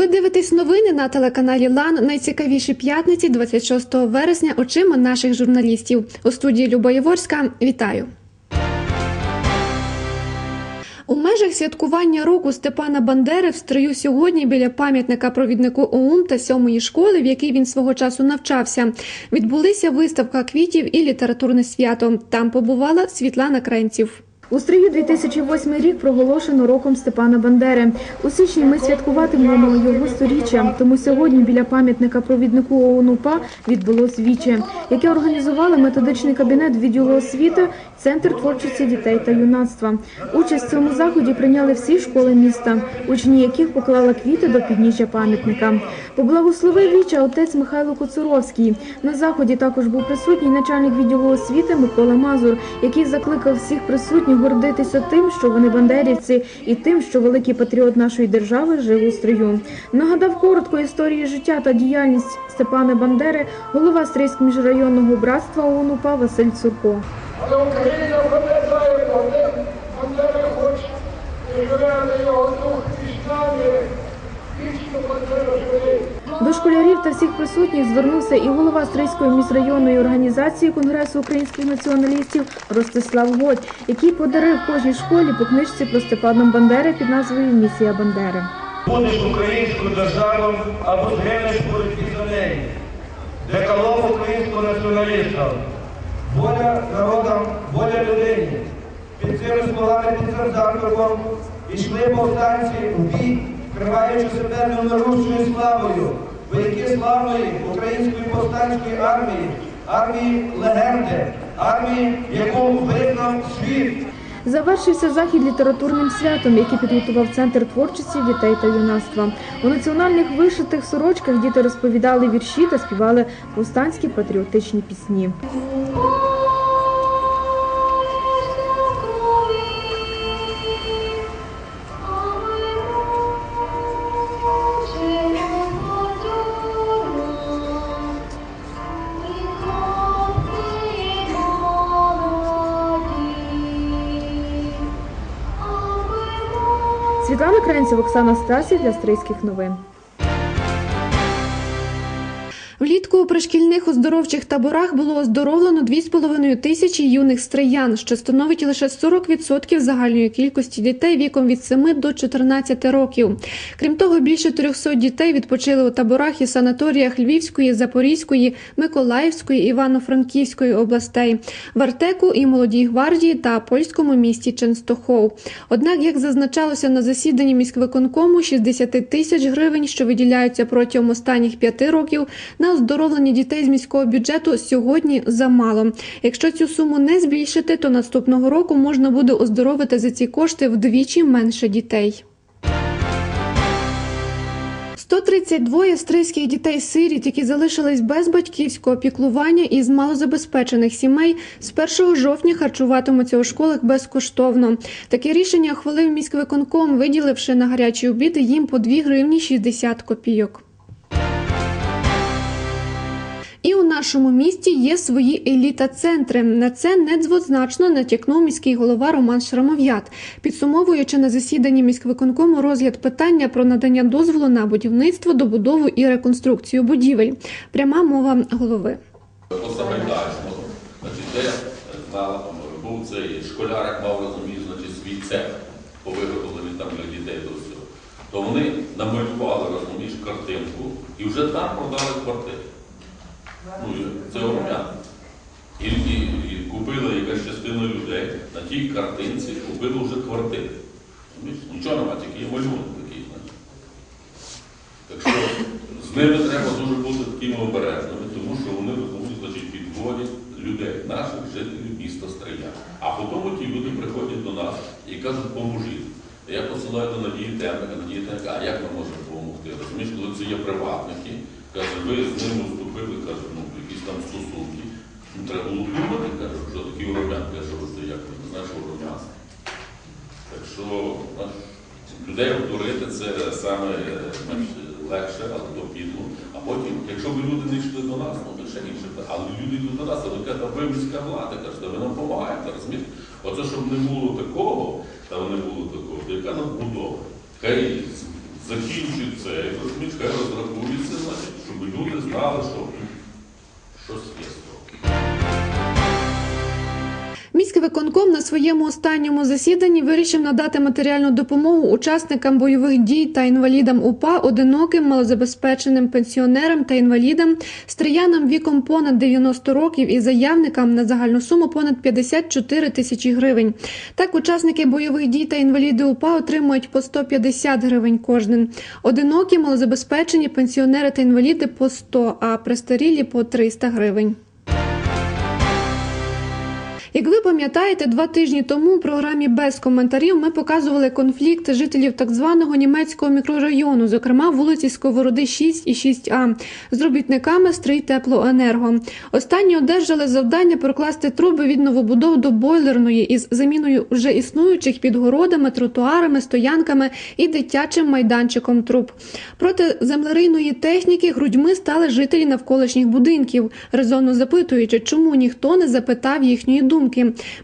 Ви дивитесь новини на телеканалі Лан. Найцікавіші п'ятниці 26 вересня очима наших журналістів. У студії Люба Яворська. Вітаю. У межах святкування року Степана Бандери в строю сьогодні біля пам'ятника провіднику ОУН та сьомої школи, в якій він свого часу навчався, відбулися виставка квітів і літературне свято. Там побувала Світлана Кренців. У стрию 2008 рік проголошено роком Степана Бандери. У січні ми святкуватимемо його сторіччя. Тому сьогодні біля пам'ятника провіднику ОУН УПА відбулось віче, яке організували методичний кабінет відділу освіти, центр творчості дітей та юнацтва. Участь в цьому заході прийняли всі школи міста, учні яких поклали квіти до підніжжя пам'ятника. Поблагословив віча отець Михайло Коцуровський. На заході також був присутній начальник відділу освіти Микола Мазур, який закликав всіх присутніх гордитися тим, що вони бандерівці, і тим, що великий патріот нашої держави жив у строю. Нагадав коротко історії життя та діяльність Степана Бандери, голова Стрийського міжрайонного братства ОУН УПА Василь Цурко. Але Україна пам'ятає про них, Бандера хоче, і живе його дух з нами, вічно Бандера. До школярів та всіх присутніх звернувся і голова Стрийської міськрайонної організації Конгресу українських націоналістів Ростислав Годь, який подарив кожній школі по книжці про Степана Бандери під назвою Місія Бандери. Будеш українську державу або згинеш боротьбі за неї. Деколог українського націоналіста. Воля народам, воля людині. Під цими словами, під цим закликом ішли повстанці в бій, вкриваючи себе немирущою славою, вояки славної української повстанської армії, армії легенди, армії, яку визнав світ. Завершився захід літературним святом, який підготував центр творчості дітей та юнацтва. У національних вишитих сорочках діти розповідали вірші та співали повстанські патріотичні пісні. Світлана Кренців, Оксана Стасів для Стрийських новин. Влітку у пришкільних оздоровчих таборах було оздоровлено 2,5 тисячі юних стриян, що становить лише 40% загальної кількості дітей віком від 7 до 14 років. Крім того, більше 300 дітей відпочили у таборах і санаторіях Львівської, Запорізької, Миколаївської, Івано-Франківської областей, в Артеку і Молодій гвардії та польському місті Ченстохов. Однак, як зазначалося на засіданні міськвиконкому, 60 тисяч гривень, що виділяються протягом останніх п'яти років, на оздоровлення дітей з міського бюджету сьогодні замало. Якщо цю суму не збільшити, то наступного року можна буде оздоровити за ці кошти вдвічі менше дітей. 132 стрийських дітей-сиріт, які залишились без батьківського піклування із малозабезпечених сімей, з 1 жовтня харчуватимуться у школах безкоштовно. Таке рішення ухвалив міськвиконком, виділивши на гарячі обіди їм по 2 гривні 60 копійок. І у нашому місті є свої еліта-центри. На це недвозначно натякнув міський голова Роман Шрамов'ят, підсумовуючи на засіданні міськвиконкому розгляд питання про надання дозволу на будівництво, добудову і реконструкцію будівель. Пряма мова голови. Значить, де знала, був цей школяр, мав розумієш, значить, свій цех по виготовленню там для дітей до всього. То вони намалювали, розумієш, картинку і вже там продали квартири. Ну, це обмян. І, і, і купила якась частина людей на тій картинці, купили вже квартири. Нічого немає, тільки є малюнок такий. Так що з ними треба дуже бути такими обережними, тому що вони значить, підводять людей, наших жителів міста Стрия. А потім ті люди приходять до нас і кажуть, поможіть. Я посилаю до Надії Темника, Надія Темника, а як ми можемо допомогти? Розумієш, коли це є приватники, каже, ви з ними вступили, каже, ну, в якісь там стосунки. Ну, треба було думати, каже, що такі каже, що це як не знаєш уроблян. Так що людей обдурити це саме е, легше, але то підло. А потім, якщо б люди не йшли до нас, ну то ще інше. Але люди йдуть до нас, але каже, ви влада, каже, ви нам допомагаєте, розумієте? Оце, щоб не було такого, та не було такого, то яка нам будова? Хай з- закінчить це, розумієш, хай розрахується, значить, щоб люди знали, що виконком на своєму останньому засіданні вирішив надати матеріальну допомогу учасникам бойових дій та інвалідам УПА, одиноким, малозабезпеченим пенсіонерам та інвалідам, стріянам віком понад 90 років і заявникам на загальну суму понад 54 тисячі гривень. Так, учасники бойових дій та інваліди УПА отримують по 150 гривень кожен. Одинокі, малозабезпечені пенсіонери та інваліди по 100, а престарілі по 300 гривень. Як ви пам'ятаєте, два тижні тому у програмі без коментарів ми показували конфлікт жителів так званого німецького мікрорайону, зокрема вулиці Сковороди 6 і 6А, з робітниками стрій теплоенерго. Останні одержали завдання прокласти труби від новобудов до бойлерної із заміною вже існуючих під городами, тротуарами, стоянками і дитячим майданчиком труб. Проти землерийної техніки грудьми стали жителі навколишніх будинків, резонно запитуючи, чому ніхто не запитав їхньої думки.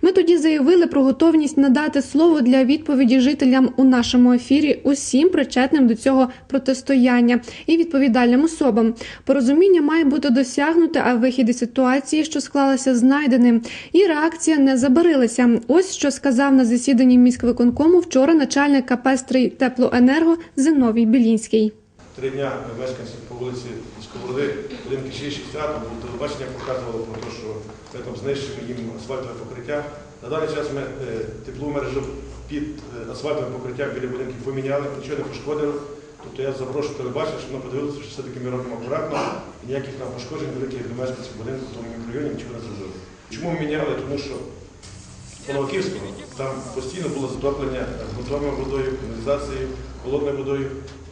Ми тоді заявили про готовність надати слово для відповіді жителям у нашому ефірі усім причетним до цього протистояння і відповідальним особам. Порозуміння має бути досягнуте, а вихід із ситуації, що склалася, знайденим. І реакція не забарилася. Ось що сказав на засіданні міськвиконкому вчора начальник КП «Стрий Теплоенерго Зиновій Білінський. Три дня мешканці по вулиці Сковороди, будинки 6 там телебачення показувало про те, що ми там знищили їм асфальтове покриття. На даний час ми е, теплову мережу під е, асфальтовим покриттям біля будинків поміняли, нічого не пошкодили. Тобто я запрошую телебачення, щоб воно подивилося, що все-таки ми робимо акуратно, і ніяких нам пошкоджень великих для мешканців будинку в тому мікрорайоні нічого не зробили. Чому ми міняли? Тому що по Новоківському там постійно було затоплення грунтовою водою, каналізацією, холодною водою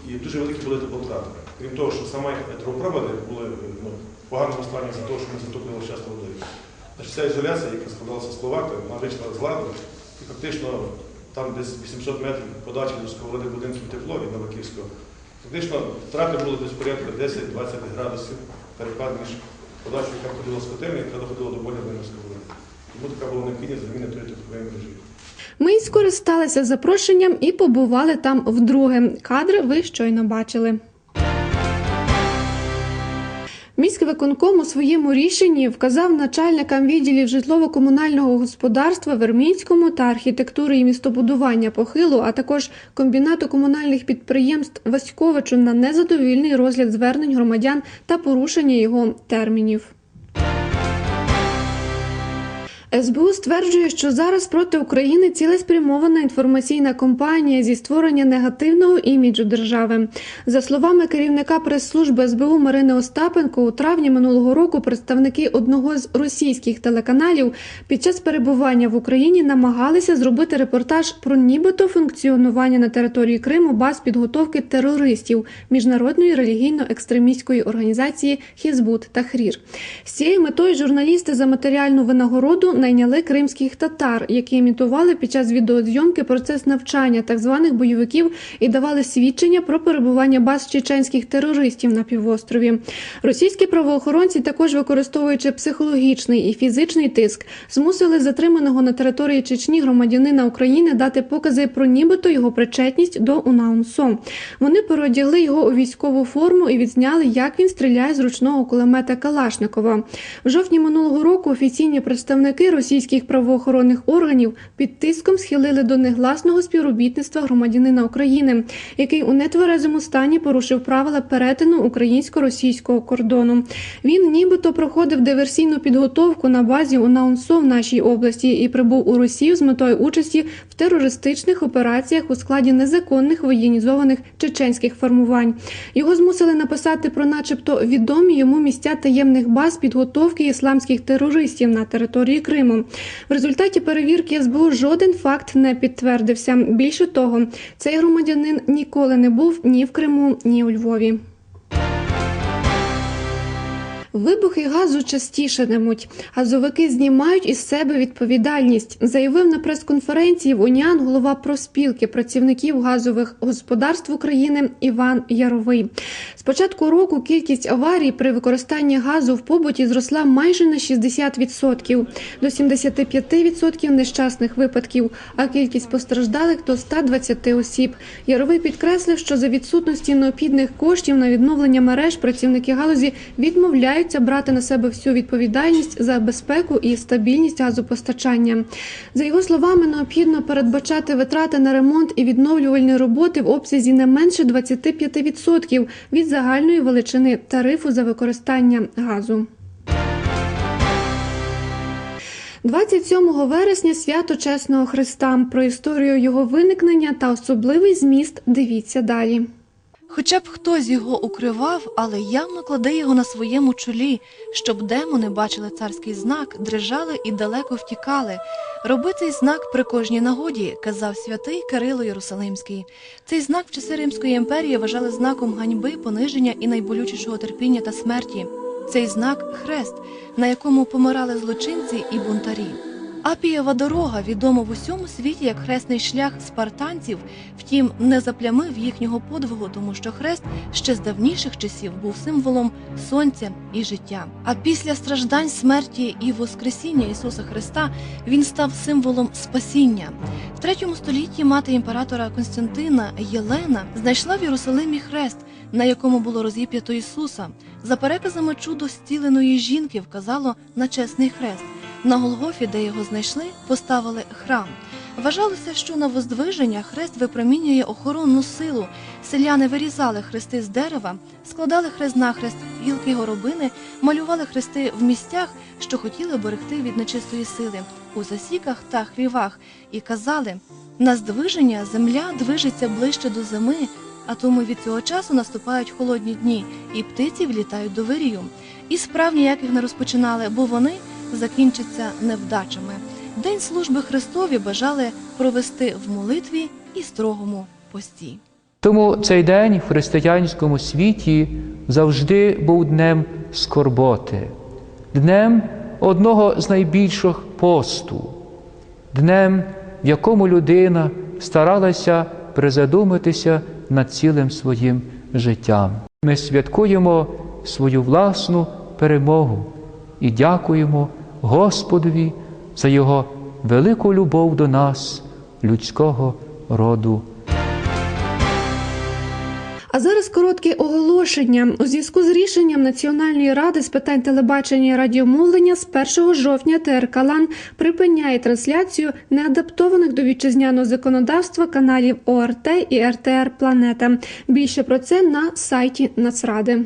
і дуже великі були теплотрати. Крім того, що саме трубопроводи були ну, в поганому стані за того, що ми затоплювали часто водою. Ця ізоляція, яка складалася з Словаки, вона вийшла з ладу, і фактично там десь 800 метрів подачі до сковороди будинків тепло від Новоківського. Фактично втрати були десь порядка 10-20 градусів перепад між подачею, яка ходила з котельні, яка доходила до бойлерної сковороди. Тому така була необхідність заміни тої теплової мережі. Ми скористалися запрошенням і побували там вдруге. Кадри ви щойно бачили. Міськвиконком у своєму рішенні вказав начальникам відділів житлово-комунального господарства Вермінському та архітектури і містобудування похилу, а також комбінату комунальних підприємств Васьковичу на незадовільний розгляд звернень громадян та порушення його термінів. СБУ стверджує, що зараз проти України цілеспрямована інформаційна кампанія зі створення негативного іміджу держави. За словами керівника прес-служби СБУ Марини Остапенко, у травні минулого року представники одного з російських телеканалів під час перебування в Україні намагалися зробити репортаж про нібито функціонування на території Криму баз підготовки терористів міжнародної релігійно-екстремістської організації Хізбут Тахрір. З цією метою журналісти за матеріальну винагороду найняли кримських татар, які імітували під час відеозйомки процес навчання так званих бойовиків і давали свідчення про перебування баз чеченських терористів на півострові. Російські правоохоронці, також використовуючи психологічний і фізичний тиск, змусили затриманого на території Чечні громадянина України дати покази про нібито його причетність до УНАУНСО. Вони переодягли його у військову форму і відзняли, як він стріляє з ручного кулемета Калашникова. В жовтні минулого року офіційні представники російських правоохоронних органів під тиском схилили до негласного співробітництва громадянина України, який у нетверезому стані порушив правила перетину українсько-російського кордону. Він нібито проходив диверсійну підготовку на базі УНАУНСО в нашій області і прибув у Росію з метою участі в терористичних операціях у складі незаконних воєнізованих чеченських формувань. Його змусили написати про, начебто, відомі йому місця таємних баз підготовки ісламських терористів на території Криму. В результаті перевірки СБУ жоден факт не підтвердився. Більше того, цей громадянин ніколи не був ні в Криму, ні у Львові. Вибухи газу частішатимуть. Газовики знімають із себе відповідальність, заявив на прес-конференції в Уніан голова проспілки працівників газових господарств України Іван Яровий. З початку року кількість аварій при використанні газу в побуті зросла майже на 60%, до 75% нещасних випадків, а кількість постраждалих до 120 осіб. Яровий підкреслив, що за відсутності необхідних коштів на відновлення мереж працівники галузі відмовляються брати на себе всю відповідальність за безпеку і стабільність газопостачання. За його словами, необхідно передбачати витрати на ремонт і відновлювальні роботи в обсязі не менше 25% від загальної величини тарифу за використання газу. 27 вересня свято Чесного Христа. Про історію його виникнення та особливий зміст дивіться далі. Хоча б хтось його укривав, але явно кладе його на своєму чолі, щоб демони бачили царський знак, дрижали і далеко втікали. Роби цей знак при кожній нагоді, казав святий Кирило Єрусалимський. Цей знак в часи Римської імперії вважали знаком ганьби, пониження і найболючішого терпіння та смерті. Цей знак хрест, на якому помирали злочинці і бунтарі. Апієва дорога відома в усьому світі як хресний шлях спартанців, втім, не заплямив їхнього подвигу, тому що хрест ще з давніших часів був символом сонця і життя. А після страждань, смерті і воскресіння Ісуса Христа він став символом спасіння. В третьому столітті мати імператора Константина Єлена знайшла в Єрусалимі хрест, на якому було розіп'ято Ісуса. За переказами чудо зціленої жінки вказало на чесний хрест. На Голгофі, де його знайшли, поставили храм. Вважалося, що на воздвиження хрест випромінює охоронну силу. Селяни вирізали хрести з дерева, складали хрест нахрест, гілки горобини, малювали хрести в місцях, що хотіли оберегти від нечистої сили, у засіках та хлівах, і казали: на здвиження земля движеться ближче до зими, а тому від цього часу наступають холодні дні, і птиці влітають до вирію. І справ ніяких не розпочинали, бо вони закінчаться невдачами. День служби Христові бажали провести в молитві і строгому пості. Тому цей день в християнському світі завжди був днем скорботи, днем одного з найбільших посту, днем, в якому людина старалася призадуматися над цілим своїм життям. Ми святкуємо свою власну перемогу і дякуємо Господові за Його велику любов до нас, людського роду. А зараз коротке оголошення. У зв'язку з рішенням Національної ради з питань телебачення і радіомовлення з 1 жовтня ТРК «Лан» припиняє трансляцію неадаптованих до вітчизняного законодавства каналів ОРТ і РТР Планета. Більше про це на сайті Нацради.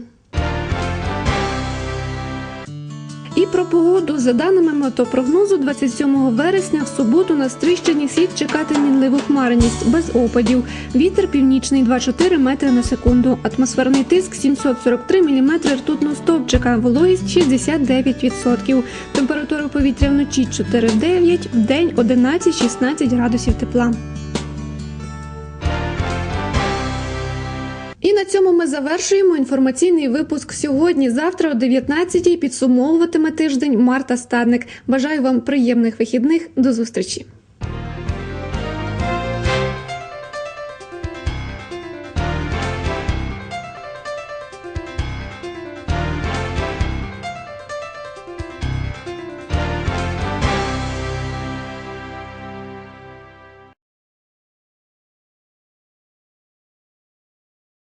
І про погоду за даними метеопрогнозу, 27 вересня в суботу на Стрищині слід чекати мінливу хмарність без опадів. Вітер північний 2,4 метри на секунду. Атмосферний тиск 743 мм ртутного стовпчика. Вологість 69%. Температура повітря вночі 4,9, в день 11-16 градусів тепла. І на цьому ми завершуємо інформаційний випуск сьогодні. Завтра о 19-й підсумовуватиме тиждень Марта Стадник. Бажаю вам приємних вихідних. До зустрічі.